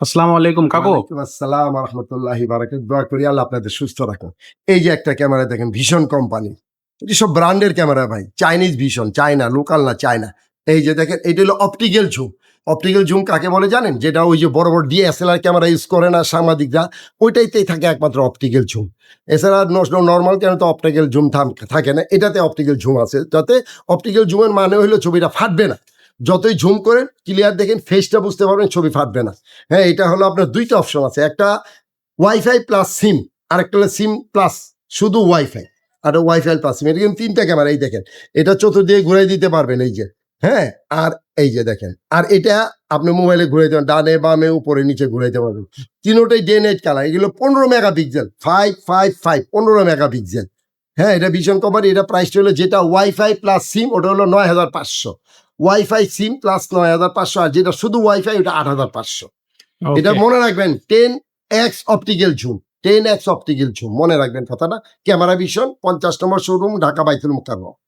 আসসালামু আলাইকুম, কাকু। আসসালাম রহমতুল্লাহি বারাকাত দোয়া করি আল্লাহ আপনাদের সুস্থ রাখুন। এই যে একটা ক্যামেরা দেখেন, ভীষণ কোম্পানি। এটি সব ব্র্যান্ডের ক্যামেরা ভাই, চাইনিজ ভীষণ, চায়না, লোকাল না চায়না। এই যে দেখেন, এটা হলো অপটিক্যাল ঝুম অপটিক্যাল ঝুম কাকে বলে জানেন? যেটা ওই যে বড় বড় ডিএসএলআর ক্যামেরা ইউজ করে না সাংবাদিকরা, ওইটাইতেই থাকে একমাত্র অপটিক্যাল ঝুম এছাড়া নর্মাল ক্যামেরা তো অপটিক্যাল ঝুম থাকে না? এটাতে অপটিক্যাল ঝুম আছে। যাতে অপটিক্যাল ঝুমের মানে হলো ছবিটা ফাটবে না। যতই ঝুম করেন ক্লিয়ার দেখেন ফেসটা বুঝতে পারবেন, ছবি ফাটবে না। হ্যাঁ এটা হলো আপনার দুইটা অপশন আছে। একটা ওয়াইফাই প্লাস সিম আরেকটা হলো সিম প্লাস শুধু ওয়াইফাই আর ওয়াইফাই প্লাস সিম এটা কিন্তু তিনটা ক্যামেরা এই দেখেন। এটা চতুর্দিকে ঘুরে দিতে পারবেন, এই যে। হ্যাঁ আর এই যে দেখেন। আর এটা আপনি মোবাইলে ঘুরে দেবেন ডানে বামে, উপরে, নিচে ঘুরাইতে পারবেন। তিনোটাই ডে নাইট কালার এগুলো পনেরো mega pixel five five five পনেরো মেগা পিক্সেল হ্যাঁ এটা ভীষণ কোম্পানি এটা প্রাইসটা হলো যেটা ওয়াইফাই প্লাস সিম ওটা হলো নয় হাজার পাঁচশো। ওয়াইফাই সিম প্লাস নয় হাজার পাঁচশো আর যেটা শুধু ওয়াইফাই ওটা আট হাজার পাঁচশো। এটা মনে রাখবেন ten X optical zoom ten X optical zoom মনে রাখবেন কথাটা। ক্যামেরা ভিশন পঞ্চাশ নম্বর শোরুম ঢাকা বাইতুল মুকাররম।